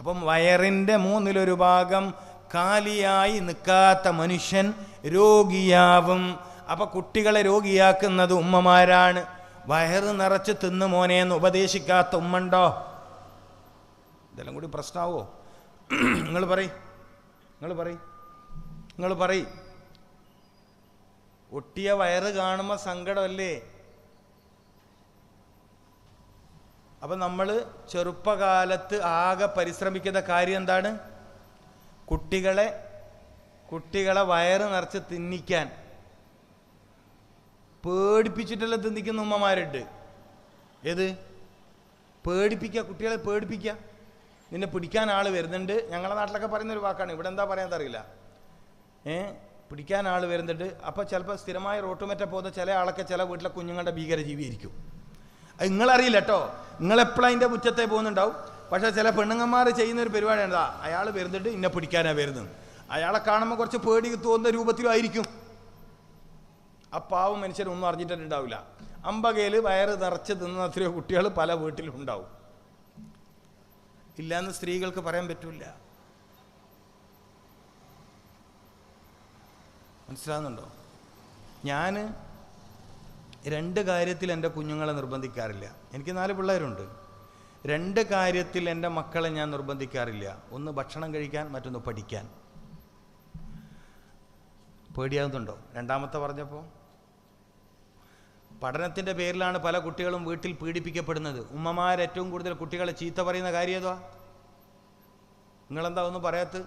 അപ്പം വയറിന്റെ മൂന്നിലൊരു ഭാഗം കാലിയായി നിൽക്കാത്ത മനുഷ്യൻ രോഗിയാവും. അപ്പം കുട്ടികളെ രോഗിയാക്കുന്നത് ഉമ്മമാരാണ്. വയറ് നിറച്ച് തിന്നു മോനെ എന്ന് ഉപദേശിക്കാത്ത ഉമ്മണ്ടോ? ഇതെല്ലാം കൂടി പ്രശ്നമാവോ നിങ്ങൾ പറയ്. നിങ്ങൾ പറയ്. നിങ്ങൾ പറയ്. ഒട്ടിയ വയറ് കാണുമ്പോൾ സങ്കടമല്ലേ? അപ്പം നമ്മൾ ചെറുപ്പകാലത്ത് ആകെ പരിശ്രമിക്കുന്ന കാര്യം എന്താണ്? കുട്ടികളെ കുട്ടികളെ വയറ് നിറച്ച് തിന്നിക്കാൻ. പേടിപ്പിച്ചിട്ടല്ല തിന്നിക്കുന്ന ഉമ്മമാരുണ്ട്. ഏത്? പേടിപ്പിക്കുക കുട്ടികളെ പേടിപ്പിക്കുക. നിന്നെ പിടിക്കാൻ ആൾ വരുന്നുണ്ട്. ഞങ്ങളുടെ നാട്ടിലൊക്കെ പറയുന്നൊരു വാക്കാണ്. ഇവിടെ എന്താ പറയാൻ അറിയില്ല. ഏ? പിടിക്കാൻ ആൾ വരുന്നുണ്ട്. അപ്പോൾ ചിലപ്പോൾ സ്ഥിരമായി റോട്ടുമറ്റ പോകുന്ന ചില ആളൊക്കെ ചില വീട്ടിലെ കുഞ്ഞുങ്ങളുടെ ഭീകരജീവിയായിരിക്കും. നിങ്ങളറിയില്ല കേട്ടോ. നിങ്ങളെപ്പോഴും അതിന്റെ മുറ്റത്തെ പോകുന്നുണ്ടാവും? പക്ഷേ ചില പെണ്ണുങ്ങന്മാർ ചെയ്യുന്ന ഒരു പരിപാടിയാണ് എന്താ? അയാൾ വരുന്നിട്ട് ഇന്നെ പിടിക്കാനാണ് വരുന്നത്. അയാളെ കാണുമ്പോൾ കുറച്ച് പേടി തോന്നുന്ന രൂപത്തിലും ആയിരിക്കും. ആ പാവം മനുഷ്യരൊന്നും അറിഞ്ഞിട്ടുണ്ടാവില്ല. അമ്പകയിൽ വയറ് നിറച്ച് തിന്ന എത്രയോ കുട്ടികൾ പല വീട്ടിലും ഉണ്ടാവും ഇല്ലയെന്ന് സ്ത്രീകൾക്ക് പറയാൻ പറ്റില്ല മനസ്സിലാകുന്നുണ്ടോ ഞാൻ രണ്ട് കാര്യത്തിൽ എന്റെ കുഞ്ഞുങ്ങളെ നിർബന്ധിക്കാറില്ല. എനിക്ക് നാല് പിള്ളേരുണ്ട്. രണ്ട് കാര്യത്തിൽ എന്റെ മക്കളെ ഞാൻ നിർബന്ധിക്കാറില്ല. ഒന്ന് ഭക്ഷണം കഴിക്കാൻ മറ്റൊന്ന് പഠിക്കാൻ. പേടിയാകുന്നുണ്ടോ രണ്ടാമത്തെ പറഞ്ഞപ്പോൾ പഠനത്തിന്റെ പേരിലാണ് പല കുട്ടികളും വീട്ടിൽ പീഡിപ്പിക്കപ്പെടുന്നത്. ഉമ്മമാർ ഏറ്റവും കൂടുതൽ കുട്ടികളെ ചീത്ത പറയുന്ന കാര്യം ഏതാ നിങ്ങളെന്താ ഒന്നും പറയാത്ത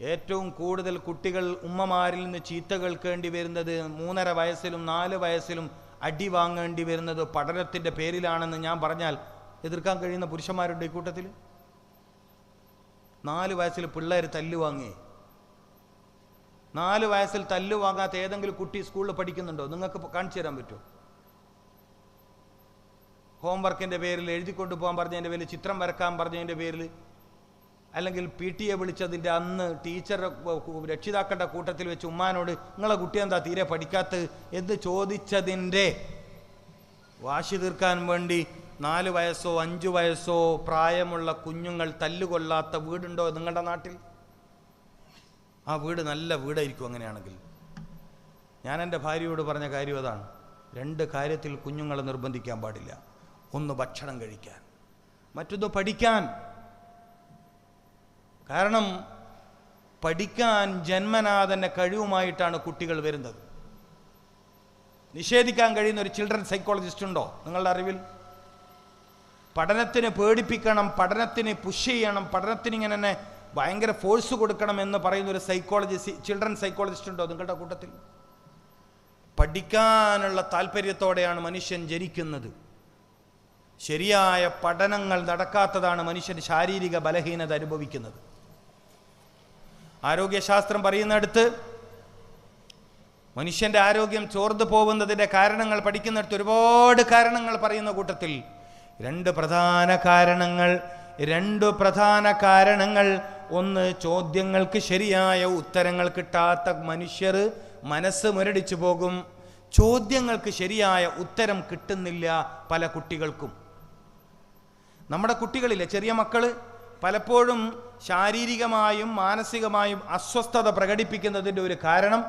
ഏറ്റവും കൂടുതൽ കുട്ടികൾ ഉമ്മമാരിൽ നിന്ന് ചീത്ത കേൾക്കേണ്ടി വരുന്നത് മൂന്നര വയസ്സിലും നാല് വയസ്സിലും അടി വാങ്ങേണ്ടി വരുന്നത് പഠനത്തിന്റെ പേരിലാണെന്ന് ഞാൻ പറഞ്ഞാൽ എതിർക്കാൻ കഴിയുന്ന പുരുഷന്മാരുണ്ട് ഈ കൂട്ടത്തിൽ നാല് വയസ്സിൽ പിള്ളേർ തല്ല് വാങ്ങി. നാല് വയസ്സിൽ തല്ല് വാങ്ങാത്ത ഏതെങ്കിലും കുട്ടി സ്കൂളിൽ പഠിക്കുന്നുണ്ടോ? നിങ്ങൾക്ക് കാണിച്ചു തരാൻ പറ്റുമോ? ഹോംവർക്കിന്റെ പേരിൽ എഴുതിക്കൊണ്ട് പോകാൻ പറഞ്ഞതിന്റെ പേരിൽ ചിത്രം വരക്കാൻ പറഞ്ഞതിന്റെ പേരിൽ അല്ലെങ്കിൽ പി ടി എ വിളിച്ചതിന്റെ അന്ന് ടീച്ചർ രക്ഷിതാക്കളുടെ കൂട്ടത്തിൽ വെച്ച് ഉമ്മാനോട് നിങ്ങളെ കുട്ടി എന്താ തീരെ പഠിക്കാത്തത്? എന്ന് ചോദിച്ചതിന്റെ വാശി തീർക്കാൻ വേണ്ടി നാല് വയസ്സോ അഞ്ച് വയസ്സോ പ്രായമുള്ള കുഞ്ഞുങ്ങൾ തല്ലുകൊള്ളാത്ത വീടുണ്ടോ നിങ്ങളുടെ നാട്ടിൽ? ആ വീട് നല്ല വീടായിരിക്കും അങ്ങനെയാണെങ്കിൽ. ഞാൻ എന്റെ ഭാര്യയോട് പറഞ്ഞ കാര്യം അതാണ്. രണ്ട് കാര്യത്തിൽ കുഞ്ഞുങ്ങളെ നിർബന്ധിക്കാൻ പാടില്ല. ഒന്ന് ഭക്ഷണം കഴിക്കാൻ മറ്റൊന്ന് പഠിക്കാൻ. കാരണം പഠിക്കാൻ ജന്മനാ തന്നെ കഴിവുമായിട്ടാണ് കുട്ടികൾ വരുന്നത്. നിഷേധിക്കാൻ കഴിയുന്ന ഒരു ചിൽഡ്രൻ സൈക്കോളജിസ്റ്റ് ഉണ്ടോ? നിങ്ങളുടെ അറിവിൽ? പഠനത്തിന് പേടിപ്പിക്കണം പഠനത്തിന് പുഷ് ചെയ്യണം പഠനത്തിന് ഇങ്ങനെ തന്നെ ഭയങ്കര ഫോഴ്സ് കൊടുക്കണം എന്ന് പറയുന്ന ഒരു സൈക്കോളജി ചിൽഡ്രൻ സൈക്കോളജിസ്റ്റ് ഉണ്ടോ നിങ്ങളുടെ കൂട്ടത്തിൽ? പഠിക്കാനുള്ള താല്പര്യത്തോടെയാണ് മനുഷ്യൻ ജനിക്കുന്നത്. ശരിയായ പഠനങ്ങൾ നടക്കാത്തതാണ് മനുഷ്യൻ ശാരീരിക ബലഹീനത അനുഭവിക്കുന്നത്. ആരോഗ്യശാസ്ത്രം പറയുന്നിടത്ത് മനുഷ്യന്റെ ആരോഗ്യം ചോർന്നു പോകുന്നതിന്റെ കാരണങ്ങൾ പഠിക്കുന്നിടത്ത് ഒരുപാട് കാരണങ്ങൾ പറയുന്ന കൂട്ടത്തിൽ രണ്ട് പ്രധാന കാരണങ്ങൾ രണ്ട് പ്രധാന കാരണങ്ങൾ. ഒന്ന് ചോദ്യങ്ങൾക്ക് ശരിയായ ഉത്തരങ്ങൾ കിട്ടാത്ത മനുഷ്യർ മനസ്സ് മുരടിച്ചു പോകും. ചോദ്യങ്ങൾക്ക് ശരിയായ ഉത്തരം കിട്ടുന്നില്ല പല കുട്ടികൾക്കും. നമ്മുടെ കുട്ടികളിലെ ചെറിയ മക്കൾ പലപ്പോഴും ശാരീരികമായും മാനസികമായും അസ്വസ്ഥത പ്രകടിപ്പിക്കുന്നതിന്റെ ഒരു കാരണം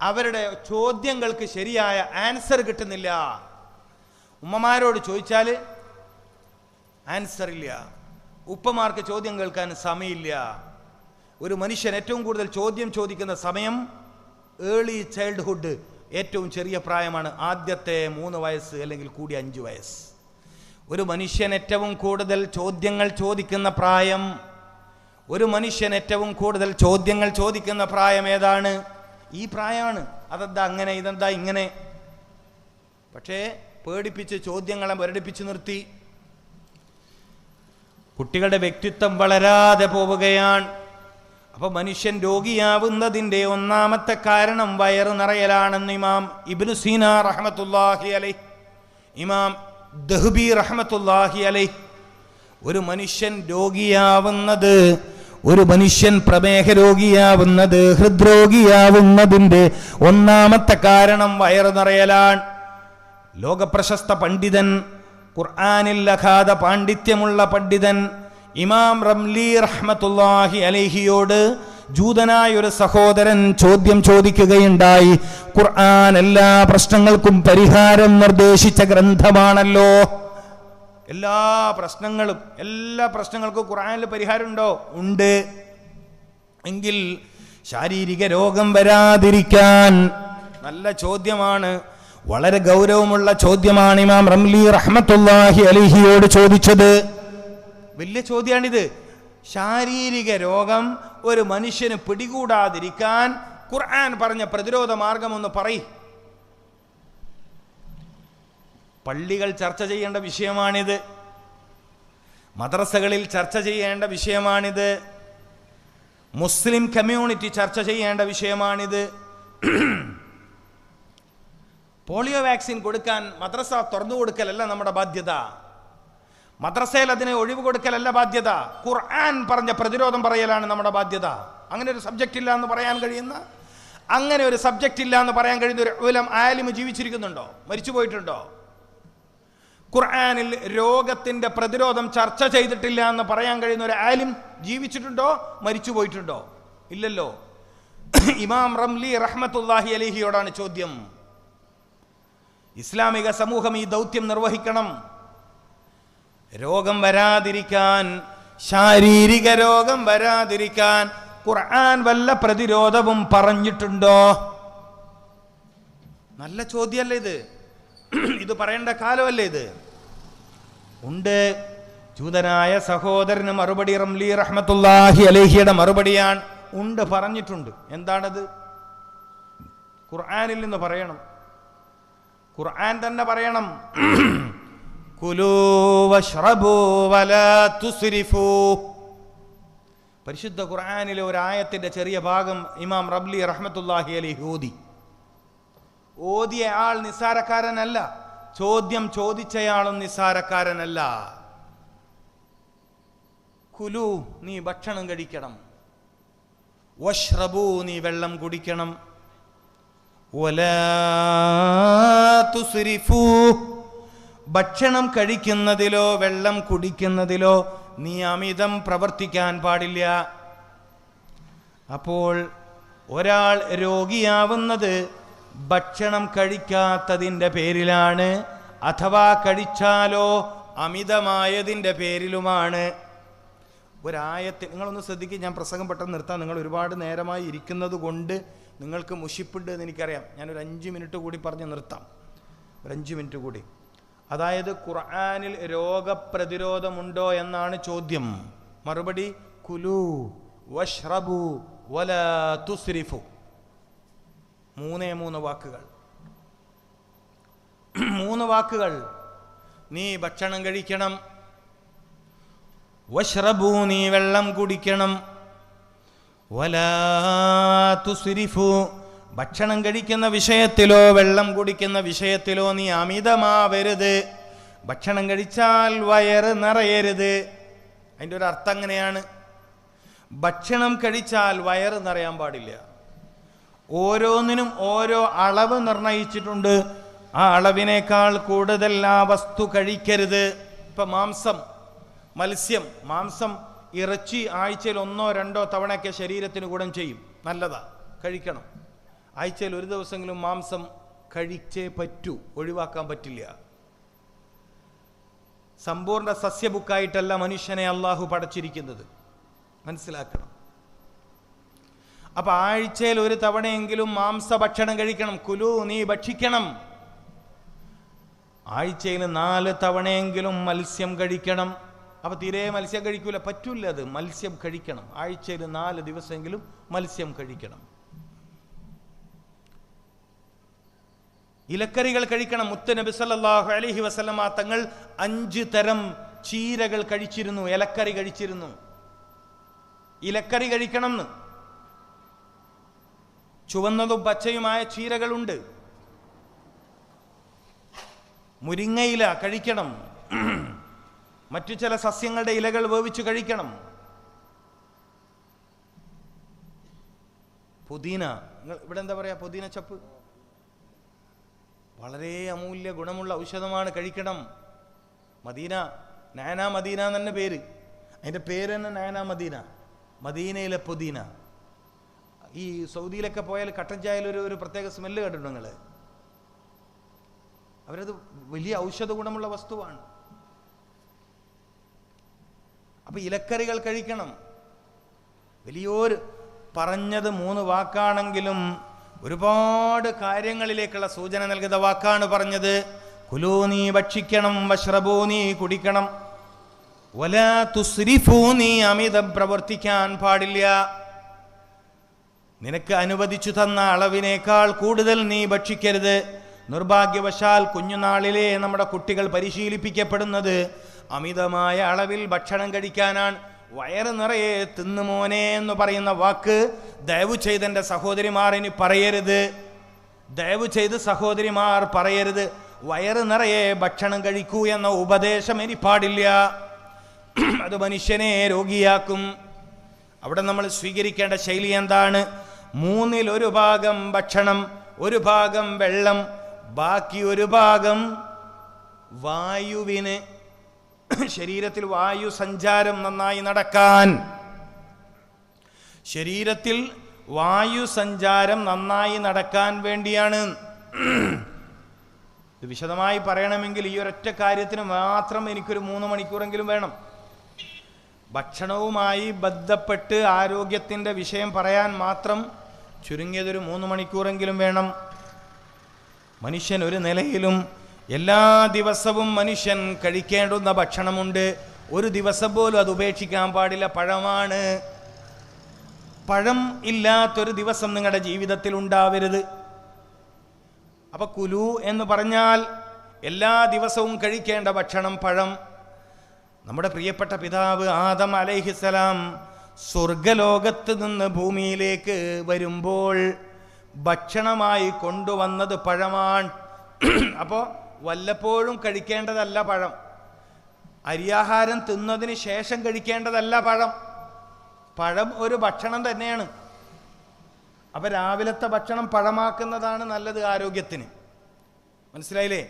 അവരുടെ ചോദ്യങ്ങൾക്ക് ശരിയായ ആൻസർ കിട്ടുന്നില്ല. ഉമ്മമാരോട് ചോദിച്ചാൽ ആൻസർ ഇല്ല. ഉപ്പമാർക്ക് ചോദ്യം കേൾക്കാൻ സമയമില്ല. ഒരു മനുഷ്യൻ ഏറ്റവും കൂടുതൽ ചോദ്യം ചോദിക്കുന്ന സമയം ഏർലി ചൈൽഡ്ഹുഡ് ഏറ്റവും ചെറിയ പ്രായമാണ്. ആദ്യത്തെ മൂന്ന് വയസ്സ് അല്ലെങ്കിൽ കൂടി അഞ്ച് വയസ്സ്. ഒരു മനുഷ്യൻ ഏറ്റവും കൂടുതൽ ചോദ്യങ്ങൾ ചോദിക്കുന്ന പ്രായം ഒരു മനുഷ്യൻ ഏറ്റവും കൂടുതൽ ചോദ്യങ്ങൾ ചോദിക്കുന്ന പ്രായം ഏതാണ്? ഈ പ്രായമാണ്. അതെന്താ അങ്ങനെ ഇതെന്താ ഇങ്ങനെ? പക്ഷേ പേടിപ്പിച്ച് ചോദ്യങ്ങളെ മുരടിപ്പിച്ച് നിർത്തി. കുട്ടികളുടെ വ്യക്തിത്വം വളരാതെ പോവുകയാണ്. അപ്പോൾ മനുഷ്യൻ രോഗിയാവുന്നതിന്റെ ഒന്നാമത്തെ കാരണം വയറു നിറയലാണെന്ന് ഇമാം ഇബ്നു സീന റഹമത്തുല്ലാഹി അലൈ ഇമാം ദഹ്ബി റഹമത്തുല്ലാഹി അലൈ ഒരു മനുഷ്യൻ രോഗിയാവുന്നത് ഒരു മനുഷ്യൻ പ്രമേഹ രോഗിയാവുന്നത് ഹൃദ്രോഗിയാവുന്നതിന്റെ ഒന്നാമത്തെ കാരണം വയറു നിറയലാണ്. ലോകപ്രശസ്ത പണ്ഡിതൻ ഖുർആാനിൽ അഖാദ പാണ്ഡിത്യമുള്ള പണ്ഡിതൻ ഇമാം റംലി റഹ്മത്തുല്ലാഹി അലൈഹിയോട് ജൂതനായ ഒരു സഹോദരൻ ചോദ്യം ചോദിക്കുകയുണ്ടായി ഖുർആൻ എല്ലാ പ്രശ്നങ്ങൾക്കും പരിഹാരം നിർദ്ദേശിച്ച ഗ്രന്ഥമാണല്ലോ? എല്ലാ പ്രശ്നങ്ങളും എല്ലാ പ്രശ്നങ്ങൾക്കും ഖുർആനിൽ പരിഹാരമുണ്ടോ? ഉണ്ട്. എങ്കിൽ ശാരീരിക രോഗം വരാതിരിക്കാൻ നല്ല ചോദ്യമാണ്. വളരെ ഗൗരവമുള്ള ചോദ്യമാണ് ഇമാം റംലി റഹ്മത്തുല്ലാഹി അലിഹിയോട് ചോദിച്ചത്. വലിയ ചോദ്യമാണിത് ശാരീരിക രോഗം ഒരു മനുഷ്യന് പിടികൂടാതിരിക്കാൻ ഖുർആൻ പറഞ്ഞ പ്രതിരോധ മാർഗം ഒന്ന് പറയും. പള്ളികൾ ചർച്ച ചെയ്യേണ്ട വിഷയമാണിത്. മദ്രസകളിൽ ചർച്ച ചെയ്യേണ്ട വിഷയമാണിത്. മുസ്ലിം കമ്മ്യൂണിറ്റി ചർച്ച ചെയ്യേണ്ട വിഷയമാണിത്. പോളിയോ വാക്സിൻ കൊടുക്കാൻ മദ്രസ തുറന്നു കൊടുക്കലല്ല നമ്മുടെ ബാധ്യത. മദ്രസയിൽ അതിനെ ഒഴിവ് കൊടുക്കലല്ല ബാധ്യത. ഖുർആൻ പറഞ്ഞ പ്രതിരോധം പറയലാണ് നമ്മുടെ ബാധ്യത. അങ്ങനെ ഒരു സബ്ജക്റ്റ് ഇല്ല എന്ന് പറയാൻ കഴിയുന്ന അങ്ങനെ ഒരു സബ്ജക്റ്റ് ഇല്ല എന്ന് പറയാൻ കഴിയുന്ന ഒരു ഉലം ആലിമ് ജീവിച്ചിരിക്കുന്നുണ്ടോ? മരിച്ചു പോയിട്ടുണ്ടോ ഖുർആനിൽ രോഗത്തിന്റെ പ്രതിരോധം ചർച്ച ചെയ്തിട്ടില്ല എന്ന് പറയാൻ കഴിയുന്ന ഒരു ആലിം ജീവിച്ചിട്ടുണ്ടോ? മരിച്ചു പോയിട്ടുണ്ടോ ഇല്ലല്ലോ. ഇമാം റംലി റഹ്മത്തുല്ലാഹി അലിഹിയോടാണ് ചോദ്യം. ഇസ്ലാമിക സമൂഹം ഈ ദൗത്യം നിർവഹിക്കണം. രോഗം വരാതിരിക്കാൻ ശാരീരിക രോഗം വരാതിരിക്കാൻ ഖുർആൻ വല്ല പ്രതിരോധവും പറഞ്ഞിട്ടുണ്ടോ? നല്ല ചോദ്യമല്ലേ ഇത്. ഇത് പറയേണ്ട കാലമല്ലേ ഇത്? ഉണ്ട്. ജൂതനായ സഹോദരന് മറുപടി റംലി റഹ്മത്തുല്ലാഹി അലേഹിയുടെ മറുപടിയാണ്. ഉണ്ട് പറഞ്ഞിട്ടുണ്ട്. എന്താണത്? ഖുർആാനിൽ നിന്ന് പറയണം. ഖുർആൻ തന്നെ പറയണം. പരിശുദ്ധ ഖുർആാനിലെ ഒരു ആയത്തിന്റെ ചെറിയ ഭാഗം ഇമാം റബ്ലി റഹ്മത്തുല്ലാഹി അലി ഓതി. ഓതിയ ആൾ നിസ്സാരക്കാരനല്ല. ചോദ്യം ചോദിച്ചയാളും നിസ്സാരക്കാരനല്ല. കുലു നീ ഭക്ഷണം കഴിക്കണം. വഷ്റബു നീ വെള്ളം കുടിക്കണം. ഭക്ഷണം കഴിക്കുന്നതിലോ വെള്ളം കുടിക്കുന്നതിലോ നീ അമിതം പ്രവർത്തിക്കാൻ പാടില്ല. അപ്പോൾ ഒരാൾ രോഗിയാവുന്നത് ഭക്ഷണം കഴിക്കാത്തതിന്റെ പേരിലാണ് അഥവാ കഴിച്ചാലോ അമിതമായതിന്റെ പേരിലുമാണ്. ഒരായത്തിൽ നിങ്ങളൊന്ന് ശ്രദ്ധിക്കുക ഞാൻ പ്രസംഗം പെട്ടെന്ന് നിർത്താം. നിങ്ങൾ ഒരുപാട് നേരമായി ഇരിക്കുന്നത് കൊണ്ട് നിങ്ങൾക്ക് മുഷിപ്പുണ്ട് എന്ന് എനിക്കറിയാം. ഞാനൊരു അഞ്ച് മിനിറ്റ് കൂടി പറഞ്ഞ് നിർത്താം. ഒരു അഞ്ച് മിനിറ്റ് കൂടി. അതായത് ഖുർആാനിൽ രോഗപ്രതിരോധമുണ്ടോ എന്നാണ് ചോദ്യം. മറുപടി കുലു വഷ്റബു വല തുസ്രിഫു. മൂന്നേ മൂന്ന് വാക്കുകൾ. മൂന്ന് വാക്കുകൾ. നീ ഭക്ഷണം കഴിക്കണം. വഷ്റബു നീ വെള്ളം കുടിക്കണം. വലാ തുസ്രിഫു. ഭക്ഷണം കഴിക്കുന്ന വിഷയത്തിലോ വെള്ളം കുടിക്കുന്ന വിഷയത്തിലോ നീ അമിതമാവരുത്. ഭക്ഷണം കഴിച്ചാൽ വയറ് നിറയരുത്. അതിന്റെ ഒരു അർത്ഥം അങ്ങനെയാണ്. ഭക്ഷണം കഴിച്ചാൽ വയറ് നിറയാൻ പാടില്ല. ഓരോന്നിനും ഓരോ അളവ് നിർണയിച്ചിട്ടുണ്ട്. ആ അളവിനേക്കാൾ കൂടുതൽ ആ വസ്തു കഴിക്കരുത്. ഇപ്പം മാംസം മത്സ്യം മാംസം ഇറച്ചി ആഴ്ചയിൽ ഒന്നോ രണ്ടോ തവണയൊക്കെ ശരീരത്തിന് ഗുണം ചെയ്യും. നല്ലതാ കഴിക്കണം. ആഴ്ചയിൽ ഒരു ദിവസമെങ്കിലും മാംസം കഴിച്ചേ പറ്റൂ ഒഴിവാക്കാൻ പറ്റില്ല. സമ്പൂർണ സസ്യബുക്കായിട്ടല്ല മനുഷ്യനെ അള്ളാഹു പടച്ചിരിക്കുന്നത്. മനസ്സിലാക്കണം. അപ്പൊ ആഴ്ചയിൽ ഒരു തവണയെങ്കിലും മാംസ ഭക്ഷണം കഴിക്കണം. കുലു നീ ഭക്ഷിക്കണം. ആഴ്ചയിൽ നാല് തവണയെങ്കിലും മത്സ്യം കഴിക്കണം. അപ്പൊ തീരെ മത്സ്യം കഴിക്കൂല. പറ്റൂല അത്. മത്സ്യം കഴിക്കണം. ആഴ്ചയിൽ നാല് ദിവസമെങ്കിലും മത്സ്യം കഴിക്കണം. ഇലക്കറികൾ കഴിക്കണം. മുത്ത നബി സല്ലല്ലാഹു അലൈഹി വസല്ലമ തങ്ങൾ അഞ്ച് തരം ചീരകൾ കഴിച്ചിരുന്നു. ഇലക്കറി കഴിച്ചിരുന്നു. ഇലക്കറി കഴിക്കണം എന്ന് ചുവന്നതും പച്ചയുമായ ചീരകളുണ്ട്. മുരിങ്ങയില കഴിക്കണം. മറ്റു ചില സസ്യങ്ങളുടെ ഇലകൾ വേവിച്ച് കഴിക്കണം. പുതിന. ഇവിടെ എന്താ പറയാ? പുതിന ചപ്പ്. വളരെ അമൂല്യ ഗുണമുള്ള ഔഷധമാണ് കഴിക്കണം. മദീന. നാനാ മദീന എന്നെ പേര്. അതിന്റെ പേര് തന്നെ നയന മദീന. മദീനയിലെ പുദീന ഈ സൗദിയിലൊക്കെ പോയാൽ കട്ടൻ ചായയിൽ ഒരു ഒരു പ്രത്യേക സ്മെല്ല് കേട്ടിട്ടുണ്ടോ നിങ്ങൾ അവരത് വലിയ ഔഷധ ഗുണമുള്ള വസ്തുവാണ്. അപ്പൊ ഇലക്കറികൾ കഴിക്കണം. വലിയൊരു പറഞ്ഞത് മൂന്ന് വാക്കാണെങ്കിലും ഒരുപാട് കാര്യങ്ങളിലേക്കുള്ള സൂചന നൽകുന്ന വാക്കാണ് പറഞ്ഞത്. കുലൂ നീ ഭക്ഷിക്കണം വഷ്റബൂ നീ കുടിക്കണം. ഒല തുസ്രിഫൂ നീ അമിതം പ്രവർത്തിക്കാൻ പാടില്ല. നിനക്ക് അനുവദിച്ചു തന്ന അളവിനേക്കാൾ കൂടുതൽ നീ ഭക്ഷിക്കരുത്. നിർഭാഗ്യവശാൽ കുഞ്ഞുനാളിലെ നമ്മുടെ കുട്ടികൾ പരിശീലിപ്പിക്കപ്പെടുന്നത് അമിതമായ അളവിൽ ഭക്ഷണം കഴിക്കാനാണ്. വയറ് നിറയെ തിന്നു മോനെ എന്ന് പറയുന്ന വാക്ക് ദയവ് ചെയ്തെന്റെ സഹോദരിമാറിന് പറയരുത്. ദയവ് ചെയ്ത് സഹോദരിമാർ പറയരുത്. വയറ് നിറയെ ഭക്ഷണം കഴിക്കൂ എന്ന ഉപദേശം ഇനി പാടില്ല. അത് മനുഷ്യനെ രോഗിയാക്കും. അവിടെ നമ്മൾ സ്വീകരിക്കേണ്ട ശൈലി എന്താണ്? മൂന്നിൽ ഒരു ഭാഗം ഭക്ഷണം ഒരു ഭാഗം വെള്ളം ബാക്കി ഒരു ഭാഗം വായുവിന്. ശരീരത്തിൽ വായു സഞ്ചാരം നന്നായി നടക്കാൻ. ശരീരത്തിൽ വായു സഞ്ചാരം നന്നായി നടക്കാൻ വേണ്ടിയാണ്. ഇത് വിശദമായി പറയണമെങ്കിൽ ഈ ഒരൊറ്റ കാര്യത്തിന് മാത്രം എനിക്കൊരു മൂന്ന് മണിക്കൂറെങ്കിലും വേണം. ഭക്ഷണവുമായി ബന്ധപ്പെട്ട് ആരോഗ്യത്തിന്റെ വിഷയം പറയാൻ മാത്രം ചുരുങ്ങിയതൊരു മൂന്ന് മണിക്കൂറെങ്കിലും വേണം. മനുഷ്യൻ ഒരു നിലയിലും എല്ലാ ദിവസവും മനുഷ്യൻ കഴിക്കേണ്ടുന്ന ഭക്ഷണമുണ്ട്. ഒരു ദിവസം പോലും അത് ഉപേക്ഷിക്കാൻ പാടില്ല. പഴമാണ്. പഴം ഇല്ലാത്തൊരു ദിവസം നിങ്ങളുടെ ജീവിതത്തിൽ ഉണ്ടാവരുത്. അപ്പൊ കുലു എന്ന് പറഞ്ഞാൽ എല്ലാ ദിവസവും കഴിക്കേണ്ട ഭക്ഷണം പഴം. നമ്മുടെ പ്രിയപ്പെട്ട പിതാവ് ആദം അലൈഹിസലാം സ്വർഗലോകത്ത് നിന്ന് ഭൂമിയിലേക്ക് വരുമ്പോൾ ഭക്ഷണമായി കൊണ്ടുവന്നത് പഴമാണ്. അപ്പോൾ വല്ലപ്പോഴും കഴിക്കേണ്ടതല്ല പഴം. അരിയാഹാരം തിന്നതിന് ശേഷം കഴിക്കേണ്ടതല്ല പഴം. പഴം ഒരു ഭക്ഷണം തന്നെയാണ്. അപ്പൊ രാവിലത്തെ ഭക്ഷണം പഴമാക്കുന്നതാണ് നല്ലത് ആരോഗ്യത്തിന്. മനസ്സിലായില്ലേ?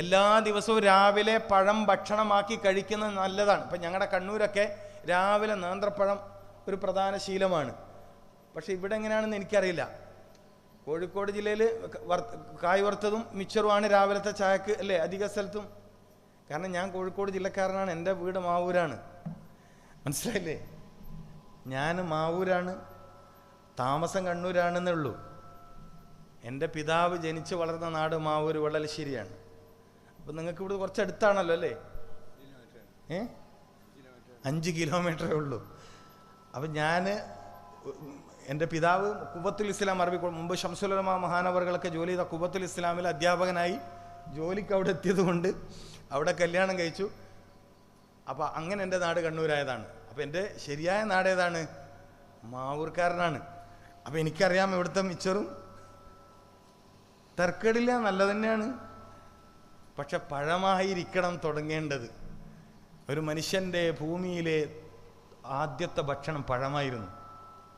എല്ലാ ദിവസവും രാവിലെ പഴം ഭക്ഷണമാക്കി കഴിക്കുന്നത് നല്ലതാണ്. ഇപ്പം ഞങ്ങളുടെ കണ്ണൂരൊക്കെ രാവിലെ നേന്ത്രപ്പഴം ഒരു പ്രധാന ശീലമാണ്. പക്ഷെ ഇവിടെ എങ്ങനെയാണെന്ന് എനിക്കറിയില്ല. കോഴിക്കോട് ജില്ലയിൽ കായ് വറുത്തതും മിച്ചറുമാണ് രാവിലത്തെ ചായക്ക് അല്ലേ അധിക സ്ഥലത്തും. കാരണം ഞാൻ കോഴിക്കോട് ജില്ലക്കാരനാണ് എന്റെ വീട് മാവൂരാണ്. മനസ്സിലായില്ലേ? ഞാൻ മാവൂരാണ് താമസം കണ്ണൂരാണെന്നേ ഉള്ളൂ. എന്റെ പിതാവ് ജനിച്ച് വളർന്ന നാട് മാവൂർ വെള്ളലശ്ശേരിയാണ്. അപ്പം നിങ്ങൾക്ക് ഇവിടെ കുറച്ച് അടുത്താണല്ലോ അല്ലേ? ഏ? അഞ്ച് കിലോമീറ്ററേ ഉള്ളൂ. അപ്പം ഞാൻ എന്റെ പിതാവ് കുബത്തുൽ ഇസ്ലാം അറബി മുമ്പ് ഷംസുലമ മഹാനവറുകളൊക്കെ ജോലി ചെയ്ത കുബത്തുൽ ഇസ്ലാമിൽ അധ്യാപകനായി ജോലിക്ക് അവിടെ എത്തിയത് കൊണ്ട് അവിടെ കല്യാണം കഴിച്ചു. അപ്പോൾ അങ്ങനെ എന്റെ നാട് കണ്ണൂരായതാണ്. അപ്പോൾ എന്റെ ശരിയായ നാടേതാണ് മാവൂർക്കാരനാണ്. അപ്പോൾ എനിക്കറിയാം ഇവിടുത്തെ മിച്ചറും തർക്കടില്ല നല്ല തന്നെയാണ് പക്ഷെ പഴമായിരിക്കണം തുടങ്ങേണ്ടത്. ഒരു മനുഷ്യന്റെ ഭൂമിയിലെ ആദ്യത്തെ ഭക്ഷണം പഴമായിരുന്നു.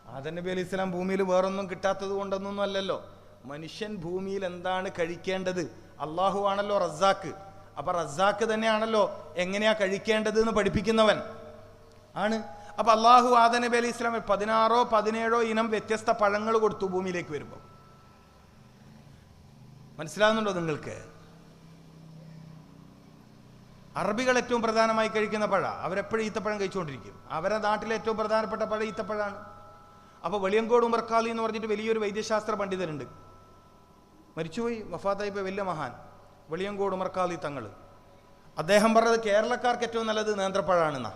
ആദം നബി അലൈഹി ഭൂമിയിൽ വേറൊന്നും കിട്ടാത്തത് കൊണ്ടൊന്നും അല്ലല്ലോ. മനുഷ്യൻ ഭൂമിയിൽ എന്താണ് കഴിക്കേണ്ടത്? അള്ളാഹു ആണല്ലോ റസാക്ക് അപ്പൊ റസാക്ക് തന്നെയാണല്ലോ എങ്ങനെയാ കഴിക്കേണ്ടത് എന്ന് പഠിപ്പിക്കുന്നവൻ. ആണ്. അപ്പൊ അള്ളാഹു ആദ നബി അലൈഹി സ്വലാം പതിനാറോ പതിനേഴോ ഇനം വ്യത്യസ്ത പഴങ്ങൾ കൊടുത്തു ഭൂമിയിലേക്ക് വരുമ്പോൾ മനസ്സിലാകുന്നുണ്ടോ നിങ്ങൾക്ക്? അറബികൾ ഏറ്റവും പ്രധാനമായി കഴിക്കുന്ന പഴ അവരെപ്പോഴും ഈത്തപ്പഴം കഴിച്ചുകൊണ്ടിരിക്കും. അവരെ നാട്ടിലെ ഏറ്റവും പ്രധാനപ്പെട്ട പഴ ഈത്തപ്പഴമാണ് അപ്പോൾ വെളിയങ്കോട് ഉമർക്കാലി എന്ന് പറഞ്ഞിട്ട് വലിയൊരു വൈദ്യശാസ്ത്ര പണ്ഡിതരുണ്ട്. മരിച്ചുപോയി വഫാത്തായി പോയി വലിയ മഹാൻ വെളിയങ്കോട് ഉമർക്കാലി തങ്ങൾ അദ്ദേഹം പറഞ്ഞത് കേരളക്കാർക്ക് ഏറ്റവും നല്ലത് നേന്ത്രപ്പഴമാണെന്നാ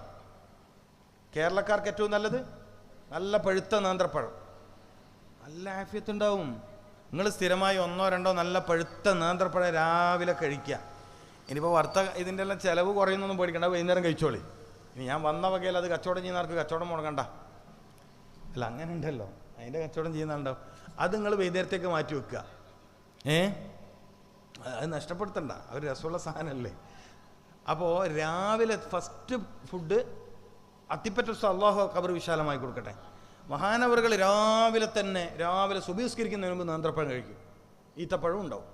കേരളക്കാർക്ക് ഏറ്റവും നല്ലത്? നല്ല പഴുത്ത നേന്ത്രപ്പഴം. നല്ല ആഫിയത്തുണ്ടാവും. നിങ്ങൾ സ്ഥിരമായി ഒന്നോ രണ്ടോ നല്ല പഴുത്ത നേന്ത്രപ്പഴം രാവിലെ കഴിക്കുക. ഇനിയിപ്പോൾ വർത്ത ഇതിന്റെ എല്ലാം ചിലവ് കുറയുന്നൊന്നും പേടിക്കണ്ട വൈകുന്നേരം കഴിച്ചോളി. ഇനി ഞാൻ വന്ന വകയിൽ അത് കച്ചവടം ചെയ്യുന്നവർക്ക് കച്ചവടം മുടങ്ങണ്ട. അല്ല അങ്ങനെ ഉണ്ടല്ലോ. അതിന്റെ കച്ചവടം ചെയ്യുന്നുണ്ടാവും അത് നിങ്ങൾ വൈകുന്നേരത്തേക്ക് മാറ്റി വെക്കുക. ഏ? അത് നഷ്ടപ്പെടുത്തണ്ട. അവർ രസമുള്ള സാധനമല്ലേ അപ്പോൾ രാവിലെ ഫസ്റ്റ് ഫുഡ് അത്തിപ്പറ്റ അള്ളാഹു കബർ വിശാലമായി കൊടുക്കട്ടെ. മഹാനവറുകൾ രാവിലെ തന്നെ രാവിലെ സുബീസ്കരിക്കുന്നതിന് മുമ്പ് നേന്ത്രപ്പഴം കഴിക്കും. ഈത്തപ്പഴം ഉണ്ടാവും.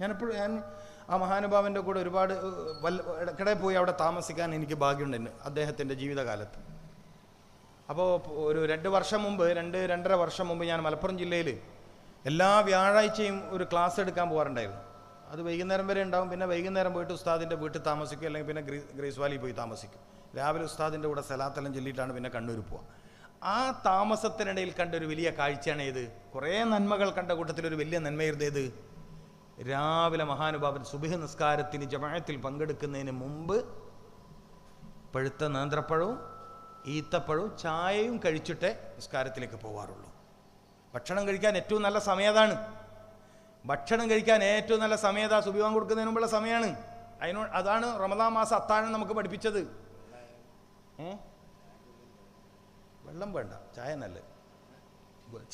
ഞാനെപ്പോഴും ഞാൻ ആ മഹാനുഭാവന്റെ കൂടെ ഒരുപാട് വല്ല ഇടയ്ക്കിടെ പോയി അവിടെ താമസിക്കാൻ എനിക്ക് ഭാഗ്യമുണ്ട് അദ്ദേഹത്തിന്റെ ജീവിതകാലത്ത്. അപ്പോൾ ഒരു രണ്ട് വർഷം മുമ്പ് രണ്ട് രണ്ടര വർഷം മുമ്പ് ഞാൻ മലപ്പുറം ജില്ലയിൽ എല്ലാ വ്യാഴാഴ്ചയും ഒരു ക്ലാസ് എടുക്കാൻ പോകാറുണ്ടായിരുന്നു. അത് വൈകുന്നേരം വരെ ഉണ്ടാവും. പിന്നെ വൈകുന്നേരം പോയിട്ട് ഉസ്താദിന്റെ വീട്ടിൽ താമസിക്കും. അല്ലെങ്കിൽ പിന്നെ ഗ്രീസ് ഗ്രേസ് വാലി പോയി താമസിക്കും. രാവിലെ ഉസ്താദിന്റെ കൂടെ സലാത്തെല്ലാം ചൊല്ലിയിട്ടാണ് പിന്നെ കണ്ണൂർ പോവുക ആ താമസത്തിനിടയിൽ കണ്ട ഒരു വലിയ കാഴ്ചയാണ് ഏത് കുറേ നന്മകൾ കണ്ട കൂട്ടത്തിൽ ഒരു വലിയ നന്മയുടെ ഏത് രാവിലെ മഹാനുഭാവൻ സുബിഹ നിസ്കാരത്തിന് ജമായത്തിൽ പങ്കെടുക്കുന്നതിന് മുമ്പ് പഴുത്ത നേന്ത്രപ്പഴവും ഈത്തപ്പഴവും ചായയും കഴിച്ചിട്ടേ നിസ്കാരത്തിലേക്ക് പോവാറുള്ളൂ. ഭക്ഷണം കഴിക്കാൻ ഏറ്റവും നല്ല സമയതാണ് ഭക്ഷണം കഴിക്കാൻ ഏറ്റവും നല്ല സമയതാ സുബിവാൻ കൊടുക്കുന്നതിന് മുമ്പുള്ള സമയമാണ്. അതിനോ അതാണ് റമദാ മാസം അത്താഴം നമുക്ക് പഠിപ്പിച്ചത്. ഏ? വെള്ളം വേണ്ട. ചായ നല്ലത്.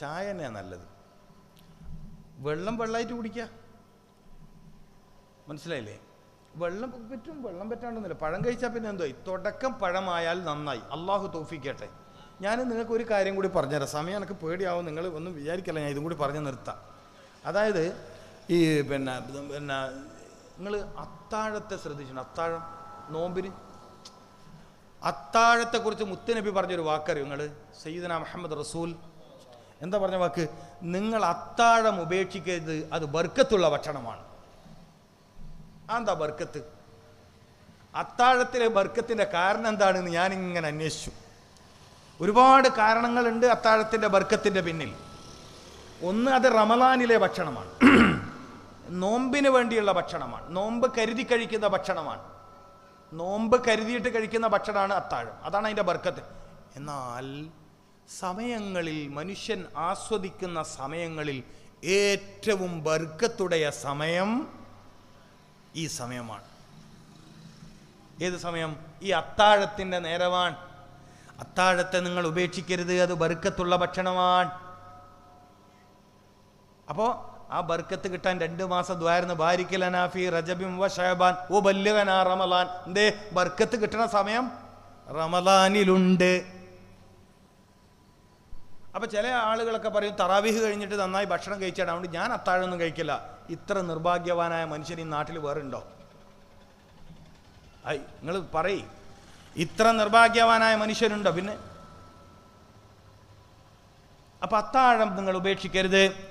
ചായ തന്നെയാണ് നല്ലത്. വെള്ളം വെള്ളമായിട്ട് കുടിക്കുക മനസ്സിലായില്ലേ? വെള്ളം പറ്റും വെള്ളം പറ്റാണ്ടൊന്നുമില്ല. പഴം കഴിച്ചാൽ പിന്നെ എന്തോ തുടക്കം പഴമായാൽ നന്നായി. അള്ളാഹു തോഫിക്കട്ടെ ഞാൻ നിങ്ങൾക്ക് ഒരു കാര്യം കൂടി പറഞ്ഞുതരാം. സമയം എനിക്ക് പേടിയാവും. നിങ്ങൾ ഒന്നും വിചാരിക്കല്ല ഞാൻ ഇതും കൂടി പറഞ്ഞ് നിർത്താം. അതായത് ഈ പിന്നെ പിന്നെ നിങ്ങൾ അത്താഴത്തെ ശ്രദ്ധിച്ചിട്ടുണ്ട്? അത്താഴം നോമ്പിന്? അത്താഴത്തെക്കുറിച്ച് മുത്തുനബി പറഞ്ഞൊരു വാക്കറിയോ നിങ്ങൾ സയ്യിദന മുഹമ്മദ് റസൂൽ. എന്താ പറഞ്ഞ വാക്ക്? നിങ്ങൾ അത്താഴം ഉപേക്ഷിക്കരുത് അത് ബർക്കത്തുള്ള ഭക്ഷണമാണ്. എന്താ ബർക്കത്ത്? അത്താഴത്തിലെ ബർക്കത്തിന്റെ കാരണം എന്താണെന്ന് ഞാനിങ്ങനെ അന്വേഷിച്ചു. ഒരുപാട് കാരണങ്ങളുണ്ട് അത്താഴത്തിന്റെ ബർക്കത്തിന്റെ പിന്നിൽ. ഒന്ന് അത് റമലാനിലെ ഭക്ഷണമാണ്. നോമ്പിന് വേണ്ടിയുള്ള ഭക്ഷണമാണ്. നോമ്പ് കരുതി കഴിക്കുന്ന ഭക്ഷണമാണ്. നോമ്പ് കരുതിയിട്ട് കഴിക്കുന്ന ഭക്ഷണമാണ് അത്താഴം. അതാണ് അതിന്റെ ബർക്കത്ത്. എന്നാൽ സമയങ്ങളിൽ മനുഷ്യൻ ആസ്വദിക്കുന്ന സമയങ്ങളിൽ ഏറ്റവും ബർക്കത്തുടയ സമയം ഈ സമയമാണ്. ഏത് സമയം? ഈ അത്താഴത്തിന്റെ നേരമാണ്. അത്താഴത്തെ നിങ്ങൾ ഉപേക്ഷിക്കരുത് അത് ബർക്കത്തുള്ള ഭക്ഷണമാണ്. അപ്പോൾ ആ ബർക്കത്ത് കിട്ടാൻ രണ്ട് മാസം ദ്വാരുന്ന ബാരിക്കലനാഫി റജബിം വ ഷഹബാൻ ഓ ബല്യവനാ റമലാൻ. എന്തേ? ബർക്കത്ത് കിട്ടണ സമയം റമലാനിലുണ്ട്. അപ്പൊ ചില ആളുകളൊക്കെ പറയും തറാവിഹ് കഴിഞ്ഞിട്ട് നന്നായി ഭക്ഷണം കഴിച്ചാണ്. അതുകൊണ്ട് ഞാൻ അത്താഴമൊന്നും കഴിക്കില്ല. ഇത്ര നിർഭാഗ്യവാനായ മനുഷ്യൻ ഈ നാട്ടിൽ വേറെ ഉണ്ടോ? ഐ നിങ്ങൾ പറയ്. ഇത്ര നിർഭാഗ്യവാനായ മനുഷ്യനുണ്ടോ? പിന്നെ? അപ്പൊ അത്താഴം നിങ്ങൾ ഉപേക്ഷിക്കരുത്.